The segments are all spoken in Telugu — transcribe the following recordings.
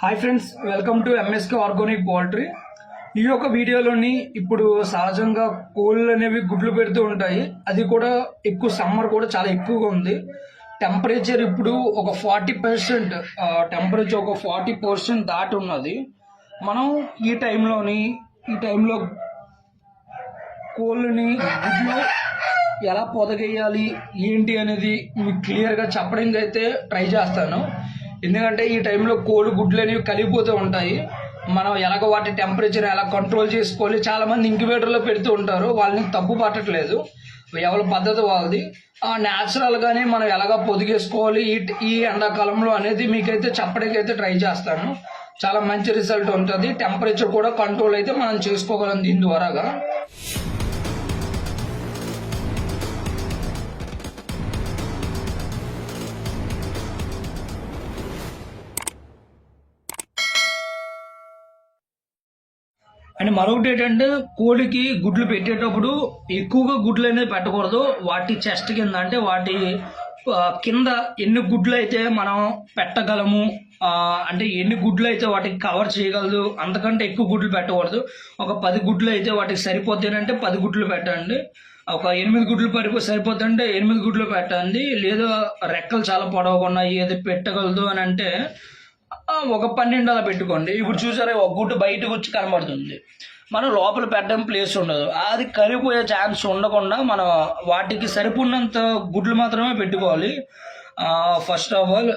Hi friends welcome to MSK organic poultry ఈ యొక్క వీడియోలోని ఇప్పుడు సహజంగా కోళ్ళు అనేవి గుడ్లు పెడుతూ ఉంటాయి. అది కూడా ఎక్కువ సమ్మర్ కూడా చాలా ఎక్కువగా ఉంది. టెంపరేచర్ ఇప్పుడు ఒక ఫార్టీ పర్సెంట్ టెంపరేచర్ ఒక ఫార్టీ పర్సెంట్ దాటి ఉన్నది. మనం ఈ టైంలోని ఈ టైంలో కోళ్ళని గుడ్లు ఎలా పొదగేయాలి ఏంటి అనేది మీకు క్లియర్గా చెప్పడానికి అయితే ట్రై చేస్తాను. ఎందుకంటే ఈ టైంలో కోడి గుడ్లు అనేవి కలిగిపోతూ ఉంటాయి. మనం ఎలాగ వాటి టెంపరేచర్ ఎలా కంట్రోల్ చేసుకోవాలి చాలా మంది ఇంక్యుబేటర్లో పెడుతూ ఉంటారు. వాళ్ళని తప్పు పట్టట్లేదు. ఎవరి పద్ధతి వాళ్ళది. ఆ న్యాచురల్గానే మనం ఎలాగ పొదిగేసుకోవాలి ఈ ఈ ఎండాకాలంలో అనేది మీకైతే చెప్పడానికి అయితే ట్రై చేస్తాను. చాలా మంచి రిజల్ట్ ఉంటుంది. టెంపరేచర్ కూడా కంట్రోల్ అయితే మనం చేసుకోగలం దీని ద్వారాగా. అండ్ మరొకటి ఏంటంటే కోడికి గుడ్లు పెట్టేటప్పుడు ఎక్కువగా గుడ్లు అనేది పెట్టకూడదు. వాటి చెస్ట్ కింద అంటే వాటి కింద ఎన్ని గుడ్లు అయితే మనం పెట్టగలము అంటే ఎన్ని గుడ్లు అయితే వాటికి కవర్ చేయగలదు అంతకంటే ఎక్కువ గుడ్లు పెట్టకూడదు. ఒక పది గుడ్లు అయితే వాటికి సరిపోతేనంటే పది గుడ్లు పెట్టండి. ఒక ఎనిమిది గుడ్లు పరిపో సరిపోతుంటే ఎనిమిది గుడ్లు పెట్టండి. లేదా రెక్కలు చాలా పొడవకుండా ఏది పెట్టగలదు అని అంటే ఒక పన్నెండు అలా పెట్టుకోండి. ఇప్పుడు చూసారా ఒక గుడ్డు బయటకు వచ్చి కనబడుతుంది. మనం లోపల పెట్టడం ప్లేస్ ఉండదు. అది కరిగిపోయే ఛాన్స్ ఉండకుండా మనం వాటికి సరిపడినంత గుడ్లు మాత్రమే పెట్టుకోవాలి. ఫస్ట్ ఆఫ్ ఆల్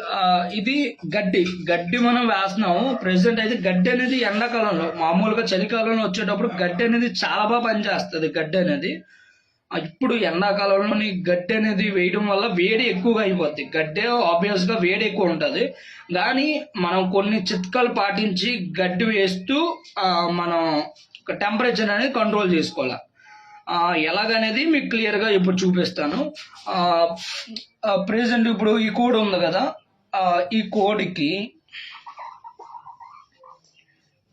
ఇది గడ్డి. గడ్డి మనం వేస్తున్నాము. ప్రెసెంట్ అయితే గడ్డి అనేది ఎండాకాలంలో మామూలుగా చలికాలంలో వచ్చేటప్పుడు గడ్డి అనేది చాలా బాగా పనిచేస్తుంది గడ్డి అనేది. ఇప్పుడు ఎండాకాలంలోని గడ్డి అనేది వేయడం వల్ల వేడి ఎక్కువగా అయిపోద్ది. గడ్డే ఆబ్వియస్గా వేడి ఎక్కువ ఉంటుంది. కానీ మనం కొన్ని చిట్కాలు పాటించి గడ్డి వేస్తూ మనం టెంపరేచర్ అనేది కంట్రోల్ చేసుకోవాలి. ఎలాగనేది మీకు క్లియర్గా ఇప్పుడు చూపిస్తాను. ప్రెసెంట్ ఇప్పుడు ఈ కోడ్ ఉంది కదా. ఈ కోడికి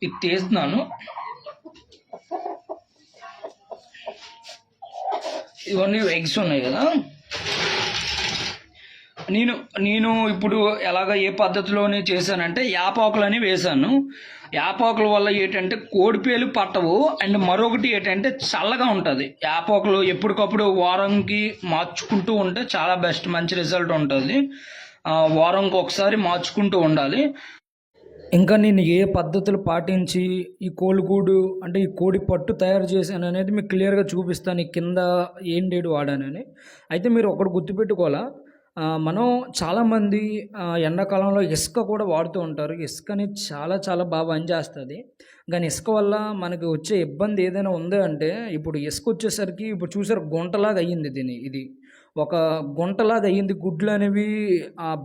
ఇది తీస్తున్నాను. ఇవన్నీ ఎగ్స్ ఉన్నాయి కదా? నేను నేను ఇప్పుడు ఎలాగ ఏ పద్ధతిలోనే చేశానంటే యాపాకులని వేశాను. యాపాకుల వల్ల ఏంటంటే కోడిపేలు పట్టవు. అండ్ మరొకటి ఏంటంటే చల్లగా ఉంటుంది. యాపాకులు ఎప్పటికప్పుడు వారంకి మార్చుకుంటూ ఉంటే చాలా బెస్ట్ మంచి రిజల్ట్ ఉంటుంది. వారంకి ఒకసారి మార్చుకుంటూ ఉండాలి. ఇంకా నేను ఏ పద్ధతులు పాటించి ఈ కోలుగూడు అంటే ఈ కోడి పట్టు తయారు చేశాను అనేది మీకు క్లియర్గా చూపిస్తాను. ఈ కింద ఏం డేడు వాడానని. అయితే మీరు ఒకటి గుర్తుపెట్టుకోవాలా? మనం చాలామంది ఎండాకాలంలో ఇసుక కూడా వాడుతూ ఉంటారు. ఇసుక అనేది చాలా చాలా బాగా పనిచేస్తుంది. కానీ ఇసుక వల్ల మనకి వచ్చే ఇబ్బంది ఏదైనా ఉందో అంటే ఇప్పుడు ఇసుక వచ్చేసరికి ఇప్పుడు చూసారు గుంటలాగా అయ్యింది దీని ఇది. ఒక గుంటలాగా అయ్యింది. గుడ్లు అనేవి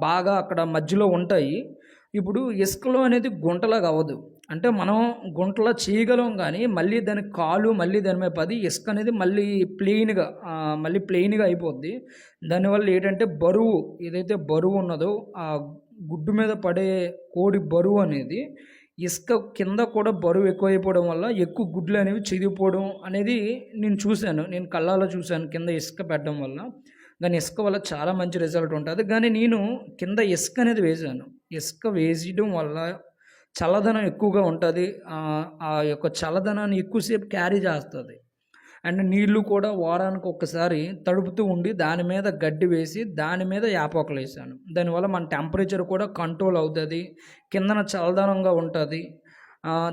బాగా అక్కడ మధ్యలో ఉంటాయి. ఇప్పుడు ఇసుకలో అనేది గుంటలాగా అవ్వదు. అంటే మనం గుంటలా చేయగలం కానీ మళ్ళీ దాని కాలు మళ్ళీ దాని మీద పది ఇసుక అనేది మళ్ళీ ప్లెయిన్గా మళ్ళీ ప్లెయిన్గా అయిపోద్ది. దానివల్ల ఏంటంటే బరువు ఏదైతే బరువు ఉన్నదో ఆ గుడ్డు మీద పడే కోడి బరువు అనేది ఇసుక కింద కూడా బరువు ఎక్కువైపోవడం వల్ల ఎక్కువ గుడ్లు అనేవి చిరిగిపోవడం అనేది నేను చూశాను. నేను కళ్ళాలో చూశాను కింద ఇసుక పెట్టడం వల్ల. కానీ ఇసుక వల్ల చాలా మంచి రిజల్ట్ ఉంటుంది. కానీ నేను కింద ఇసుక అనేది వేశాను. ఇసుక వేసేయడం వల్ల చల్లదనం ఎక్కువగా ఉంటుంది. ఆ యొక్క చల్లదనాన్ని ఎక్కువసేపు క్యారీ చేస్తుంది. అండ్ నీళ్ళు కూడా వారానికి ఒక్కసారి తడుపుతూ ఉండి దాని మీద గడ్డి వేసి దాని మీద యాపాకులు వేసాను. దానివల్ల మన టెంపరేచర్ కూడా కంట్రోల్ అవుతుంది. కిందన చల్లదనంగా ఉంటుంది.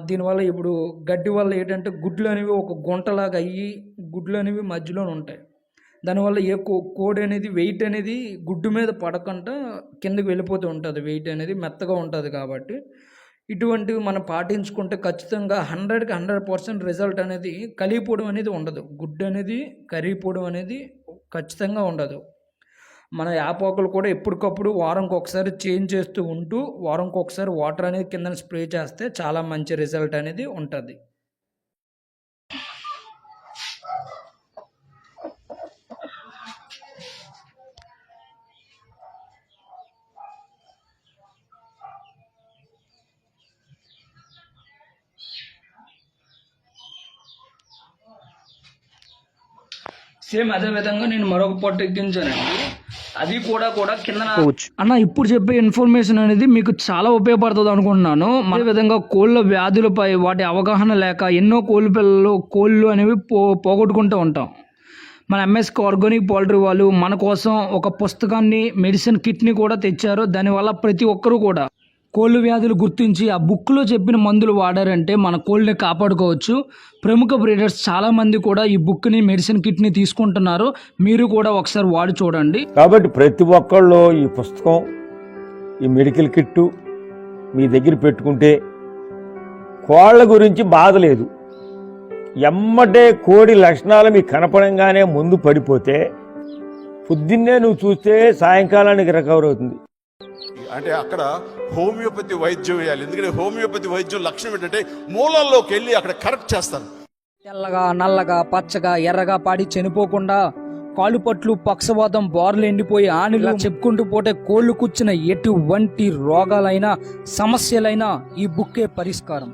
దీనివల్ల ఇప్పుడు గడ్డి వల్ల ఏంటంటే గుడ్లు అనేవి ఒక గుంటలాగా అయ్యి గుడ్లు అనేవి మధ్యలో ఉంటాయి. దానివల్ల ఏ కో కోడి అనేది వెయిట్ అనేది గుడ్డు మీద పడకుండా కిందకి వెళ్ళిపోతూ ఉంటుంది. వెయిట్ అనేది మెత్తగా ఉంటుంది కాబట్టి. ఇటువంటివి మనం పాటించుకుంటే ఖచ్చితంగా హండ్రెడ్కి హండ్రెడ్ పర్సెంట్ రిజల్ట్ అనేది కలిగిపోవడం అనేది ఉండదు. గుడ్డు అనేది కరిగిపోవడం అనేది ఖచ్చితంగా ఉండదు. మన యాపాకులు కూడా ఎప్పటికప్పుడు వారంకి ఒకసారి చేంజ్ చేస్తూ ఉంటూ వారంకి ఒకసారి వాటర్ అనేది కింద స్ప్రే చేస్తే చాలా మంచి రిజల్ట్ అనేది ఉంటుంది. సేమ్ అదే విధంగా నేను మరొక పొట్టు ఎక్కించానండి అది కూడా కూడా కింద అన్న ఇప్పుడు చెప్పే ఇన్ఫర్మేషన్ అనేది మీకు చాలా ఉపయోగపడుతుంది అనుకుంటున్నాను. అదే విధంగా కోళ్ళ వ్యాధులపై వాటి అవగాహన లేక ఎన్నో కోళ్ళు పిల్లలు కోళ్ళు అనేవి పో పోగొట్టుకుంటూ ఉంటాం. మన ఎంఎస్కి ఆర్గానిక్ పౌల్ట్రీ వాళ్ళు మన కోసం ఒక పుస్తకాన్ని మెడిసిన్ కిట్ని కూడా తెచ్చారు. దానివల్ల ప్రతి ఒక్కరూ కూడా కోళ్ళు వ్యాధులు గుర్తించి ఆ బుక్లో చెప్పిన మందులు వాడారంటే మన కోళ్ళని కాపాడుకోవచ్చు. ప్రముఖ బ్రీడర్స్ చాలామంది కూడా ఈ బుక్ని మెడిసిన్ కిట్ని తీసుకుంటున్నారు. మీరు కూడా ఒకసారి వాడి చూడండి. కాబట్టి ప్రతి ఒక్కళ్ళు ఈ పుస్తకం ఈ మెడికల్ కిట్టు మీ దగ్గర పెట్టుకుంటే కోళ్ళ గురించి బాధ లేదు. ఎమ్మటే కోడి లక్షణాలు మీకు కనపడంగానే ముందు పడిపోతే పొద్దున్నే నువ్వు చూస్తే సాయంకాలానికి రికవర్ అవుతుంది. అంటే అక్కడ హోమియోపతి వైద్యం వేయాలి. ఎందుకంటే హోమియోపతి వైద్యం లక్ష్యం ఏంటంటే మూలాల్లోకి వెళ్ళి అక్కడ కరెక్ట్ చేస్తారు. తెల్లగా నల్లగా పచ్చగా ఎర్రగా పాడి చనిపోకుండా కాలు పట్లు పక్షవాతం బోర్లు ఎండిపోయి ఆనిలా చెప్పుకుంటూ పోతే కోళ్ళు కూర్చున్న ఎటువంటి రోగాలైనా సమస్యలైనా ఈ బుక్కే పరిష్కారం.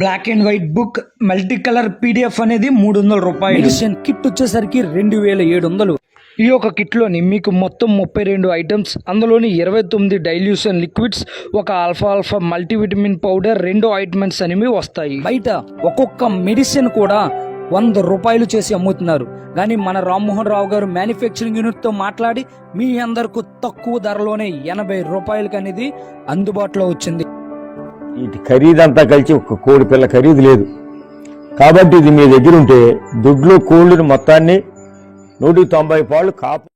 Black and white book multi colour PDF అనేది మూడు వందల రూపాయలు. ఎడిషన్ కిట్ వచ్చేసరికి రెండు వేల ఏడు వందలు. ఈ యొక్క కిట్లోని మీకు మొత్తం ముప్పై రెండు ఐటమ్స్ అందులోని ఇరవై తొమ్మిది డైల్యూషన్ లిక్విడ్స్ ఒక ఆల్ఫా ఆల్ఫా మల్టీవిటమిన్ పౌడర్ రెండు ఆయింట్మెంట్స్ అనేవి వస్తాయి. బయట ఒక్కొక్క మెడిసిన్ కూడా వంద రూపాయలు చేసి అమ్ముతున్నారు. కానీ మన రామ్మోహన్ రావు గారు మ్యానుఫ్యాక్చరింగ్ యూనిట్తో మాట్లాడి మీ అందరికి తక్కువ ధరలోనే ఎనభై రూపాయలకి అనేది అందుబాటులో వచ్చింది. ఇది ఖరీదంతా కలిసి ఒక కోడి పిల్ల ఖరీదు లేదు. కాబట్టి ఇది మీ దగ్గర ఉంటే దుడ్లు కోళ్ళని మొత్తాన్ని నూటికి తొంభై పాళ్ళు కాపు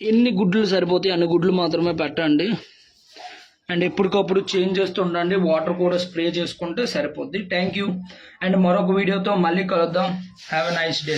ఎన్ని గుడ్లు సరిపోతాయి? అన్ని గుడ్లు మాత్రమే పెట్టండి. అండ్ ఎప్పటికప్పుడు చేంజ్ చేస్తూ ఉండండి. వాటర్ కూడా స్ప్రే చేసుకుంటే సరిపోద్ది. థ్యాంక్ యూ అండ్ మరొక వీడియోతో మళ్ళీ కలుద్దాం. Have a nice day